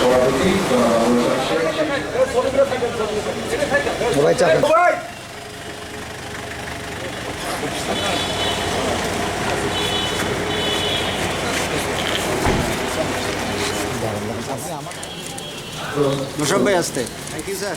সভাপতি। সবাই চাপেন মোশাক ভাই আসতে থ্যাংক ইউ স্যার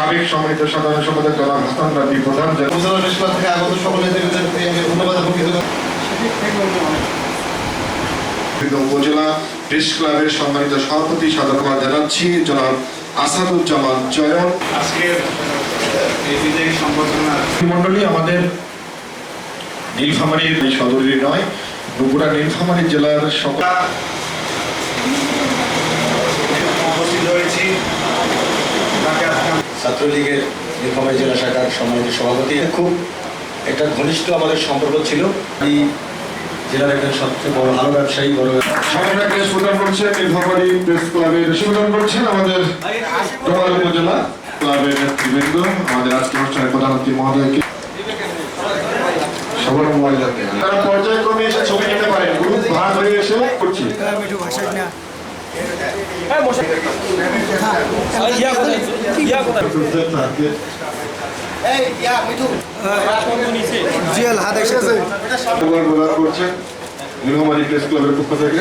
সাবেক সম্মানিত সাধারণ সম্পাদক জনাব হাসান রাবি প্রধান থেকে আগত সকল নেতৃবৃন্দকে ধন্যবাদ এবং উপজেলা প্রেস ক্লাবের সম্মানিত সভাপতি সাধুবাদ জানাচ্ছি জনাব আসাদুজ্জামান চয়ন আজকের এই সম্বর্ধনা মন্ডলী আমাদের নীলফামারীর সদরের নয় বগুড়া নীলফামারী জেলার সকল ছাত্রলীগের নীলফামারী জেলা শাখার সম্মানিত সভাপতি খুব একটা ঘনিষ্ঠ আমাদের সম্পর্ক ছিল। এই জেলার একজন সবচেয়ে বড় ভালো ব্যবসায়ী বড় প্রদান করছেন প্রেস ক্লাবের প্রদান করছেন আমাদের উপজেলা ক্লাবের নেতৃবৃন্দ, আমাদের আজকে অনুষ্ঠানের প্রধান অতিথি মহোদয়কে সবার পর্যায়ক্রমে এসে ছবি নিতে পারেন গ্রুপ ভাগ হয়ে এসে করছি। জিয়াল হাত প্রদান করছেন। প্রেস ক্লাবের পক্ষ থেকে।